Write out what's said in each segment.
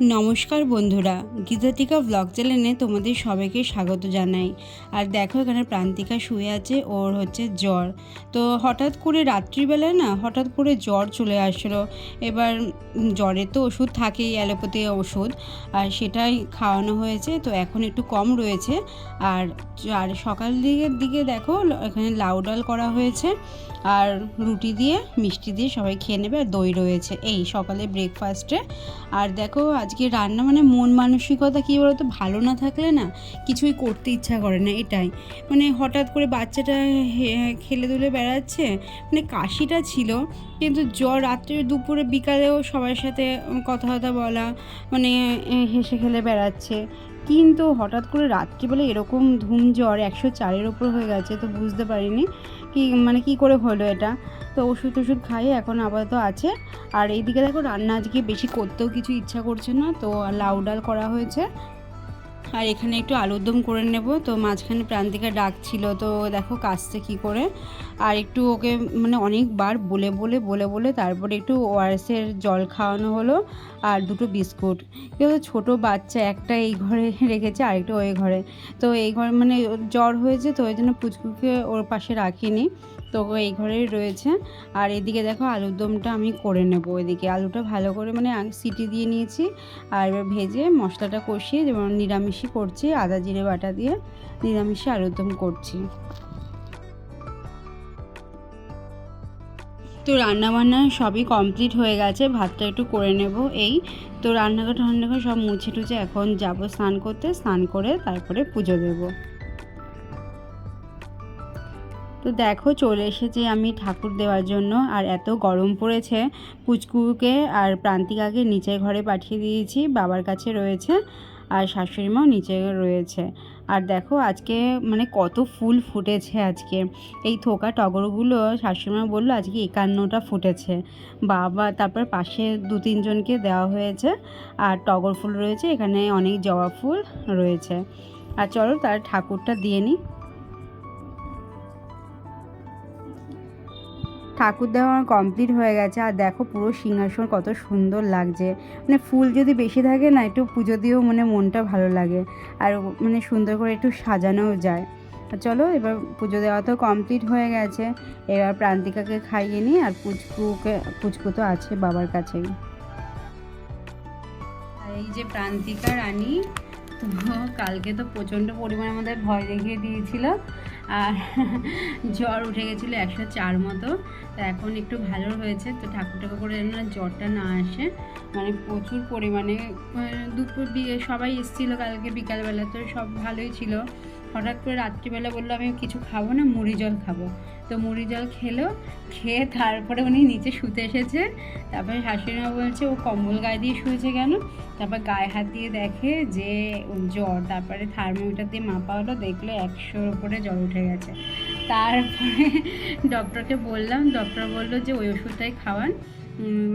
নমস্কার বন্ধুরা গীতাতিকা ব্লগ চ্যানেলে তোমাদের সবাইকে স্বাগত জানাই। আর দেখো এখানে প্রান্তিকা শুয়ে আছে ওর হচ্ছে জ্বর। তো হঠাৎ করে রাত্রিবেলায় না হঠাৎ করে জ্বর চলে আসলো এবার উম, জ্বরের তো ওষুধ থাকেই অ্যালোপ্যাথি ওষুধ। আর সেটাই খাওয়ানো হয়েছে তো এখন একটু কম রয়েছে। আর আর সকাল দিকের দিকে দেখো এখানে লাউ ডাল করা হয়েছে। আর রুটি দিয়ে মিষ্টি দিয়ে সবাই খেয়ে নেবে আর দই রয়েছে। এই সকালে ব্রেকফাস্টে আর দেখো আজকে রান্না মানে মন মানসিকতা কী বলতো? ভালো না থাকলে না কিছুই করতে ইচ্ছা করে না, এটাই। মানে হঠাৎ করে বাচ্চাটা খেলে দুলে বেড়াচ্ছে মানে কাশিটা ছিল, কিন্তু জ্বর রাত্রে দুপুরে বিকালেও সবার সাথে কথা কথা বলা মানে হেসে খেলে বেড়াচ্ছে। কিন্তু হঠাৎ করে রাত্রিবেলা এরকম ধুম জ্বর একশো চারের ওপর হয়ে গেছে, তো বুঝতে পারিনি কি মানে কি করে হলো এটা? তো ওষুধ টষুধ খাইয়ে এখন আপাতত আছে। আর এইদিকে দেখো রান্না আজকে বেশি করতেও কিছু ইচ্ছা করছে না, তো লাউ ডাল করা হয়েছে। আর এখানে একটু আলুর দম করে নেব। তো মাঝখানে প্রান্তিকা ডাকছিল, তো দেখো কাজটা কি করে। আর একটু ওকে মানে অনেকবার বলে বলে বলে বলে তারপরে একটু ওআরএসের জল খাওয়ানো হলো আর দুটো বিস্কুট। কিন্তু ছোট বাচ্চা একটা এই ঘরে রেখেছে, আরেকটা ওই ঘরে। তো এই ঘরে মানে জ্বর হয়েছে, তো ওই জন্য পুচকুকে ওর পাশে রাখিনি। তো এই ঘরেই রয়েছে। আর এদিকে দেখো আলুর দমটা আমি করে নেব এদিকে। আলুটা ভালো করে মানে সিটি দিয়ে নিয়েছি আর এবার ভেজে মশলাটা কষিয়ে যেমন নিরামিষই করছি, আদা, জিরে, বাটা দিয়ে নিরামিষে আলুর দম করছি। তো রান্নাবান্না সবই কমপ্লিট হয়ে গেছে, ভাতটা একটু করে নেব এই। তো রান্নাঘর টান্নাঘর সব মুছে টুছে এখন যাব স্নান করতে, স্নান করে তারপরে পুজো দেবো। তো দেখো চলে এসেছি আমি ঠাকুর দেওয়ার জন্য। আর এত গরম পড়েছে, পুচকুকে আর প্রান্তিকাকে নিচের ঘরে পাঠিয়ে দিয়েছি, বাবার কাছে রয়েছে আর শাশুড়ি মাও নিচে রয়েছে। আর দেখো আজকে মানে কত ফুল ফুটেছে আজকে। এই থোকা টগরগুলো শাশুড়িমা বলল আজকে একান্নটা ফুটেছে। বাবা তারপর পাশে দু তিনজনকে দেওয়া হয়েছে আর টগর ফুল রয়েছে, এখানে অনেক জবা ফুল রয়েছে। আর চলো তার ঠাকুরটা দিয়ে নিই। ঠাকুর দেওয়া আমার কমপ্লিট হয়ে গেছে। আর দেখো পুরো সিংহাসন কত সুন্দর লাগছে। মানে ফুল যদি বেশি থাকে না, একটু পুজো দিয়েও মানে মনটা ভালো লাগে। আর মানে সুন্দর করে একটু সাজানোও যায়। চলো, এবার পুজো দেওয়া তো কমপ্লিট হয়ে গেছে। এবার প্রান্তিকাকে খাইয়ে নিই আর পুচকুকে, পুচকু তো আছে বাবার কাছেই। এই যে প্রান্তিকা রানী তো কালকে তো প্রচণ্ড পরিমাণে আমাদের ভয় দেখিয়ে দিয়েছিল। আর জ্বর উঠে গেছিল একশো চার মতো। তো এখন একটু ভালো হয়েছে। তো ঠাকুর ঠাকুর করে যেন জ্বরটা না আসে। মানে প্রচুর পরিমাণে দুপুর দিয়ে সবাই এসেছিল কালকে, বিকালবেলা তো সব ভালোই ছিল। হঠাৎ করে রাত্রিবেলা বলল, আমি কিছু খাব না, মুড়ি জল খাব। তো মুড়ি জল খেলো, খেয়ে তারপরে উনি নিচে শুতে এসেছে। তারপরে শাশুড়িমা বলছে, ও কম্বল গায়ে দিয়ে শুয়েছে কেন? তারপর গায়ে হাত দিয়ে দেখে যে জ্বর। তারপরে থার্মোমিটার দিয়ে মাপা হলো, দেখল একশোর উপরে জ্বর উঠে গেছে। তারপরে ডক্টরকে বললাম ডক্টর বলল যে, ওই ওষুধটাই খাওয়ান।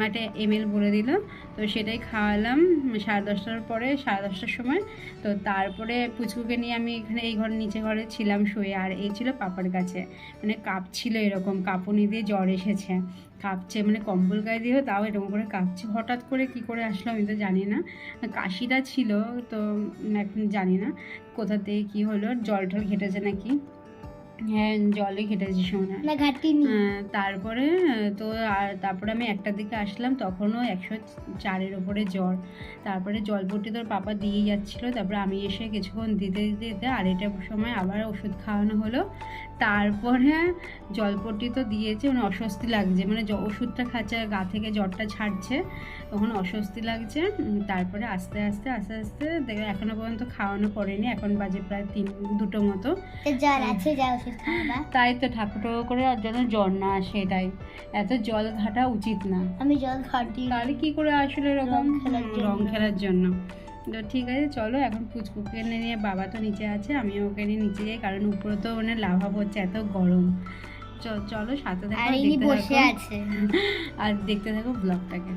একটা এমএল বলে দিল। তো সেটাই খাওয়ালাম। সাড়ে দশটার পরে, সাড়ে দশটার সময়। তো তারপরে পুচকুকে নিয়ে আমি এখানে এই ঘর, নিচে ঘরে ছিলাম শুয়ে। আর এই ছিল পাপার কাছে। মানে কাঁপছিল এরকম। কাঁপুনি দিয়ে জ্বর এসেছে। কাঁপছে। মানে কম্বল গায়ে দিয়েও তাও এরকম করে কাঁপছে। হঠাৎ করে কি করে আসলো আমি তো জানি না। কাশিটা ছিল, তো এখন জানি না। কোথা থেকে কী হলো? জল টল ঘেটেছে নাকি? হ্যাঁ জলে ঘেটেছে শোনা না ঘাটতি নেই। হ্যাঁ, তারপরে তো আর তারপরে আমি একটার দিকে আসলাম তখনও একশো চারের ওপরে জ্বর। তারপরে জলপট্টি তোর পাপা দিয়ে যাচ্ছিল তারপরে আমি এসে কিছুক্ষণ দিতে দিতে দিতে আড়াইটার সময় আবার ওষুধ খাওয়ানো হলো। তারপরে জলপট্টি তো দিয়েছে মানে অস্বস্তি লাগছে মানে ওষুধটা খাচ্ছে গা থেকে জ্বরটা ছাড়ছে তখন অস্বস্তি লাগছে। তারপরে আস্তে আস্তে আস্তে আস্তে দেখে এখনও পর্যন্ত খাওয়ানো পড়েনি এখন বাজে প্রায় তিন দুটো মতো। জ্বর আছে যা ওষুধ তাই তো ঠাকুর করে আর যেন জ্বর না আসে এটাই এত জল ঘাটা উচিত না। আমি জল ঘাটতি তাহলে কি করে আসলে এরকম? রং খেলার জন্য। তো ঠিক আছে চলো এখন পুচকুকে নিয়ে বাবা তো নিচে আছে আমিও ওকে নিয়ে নিচে যাই কারণ উপরে তো মানে লাভা হচ্ছে এত গরম। চ- চলো সাথে থাকো। দেখতে আর দেখতে থাকো ব্লগটাকে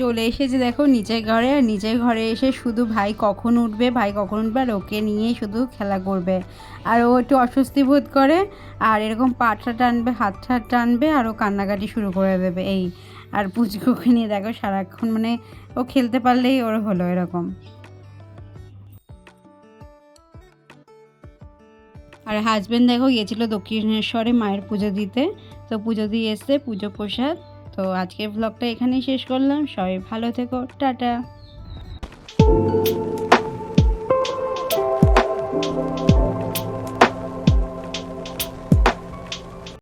চলে এসেছে দেখো নিজের ঘরে, আর নিজের ঘরে এসে শুধু ভাই কখন উঠবে, ভাই কখন উঠবে, আর ওকে নিয়ে শুধু খেলা করবে। আর ও একটু অস্বস্তি বোধ করে, আর এরকম পাটা টানবে হাতটা টানবে, আর ও কান্নাকাটি শুরু করে দেবে, এই। আর পুচকুকে নিয়ে দেখো সারাক্ষণ মানে ও খেলতে পারলেই ওর হলো এরকম। আর হাজব্যান্ড দেখো গিয়েছিল দক্ষিণেশ্বরে মায়ের পুজো দিতে, তো পুজো দিয়ে এসে পুজো প্রসাদ। তো আজকের ব্লগটা এখানেই শেষ করলাম। সবাই ভালো থেকো। টাটা।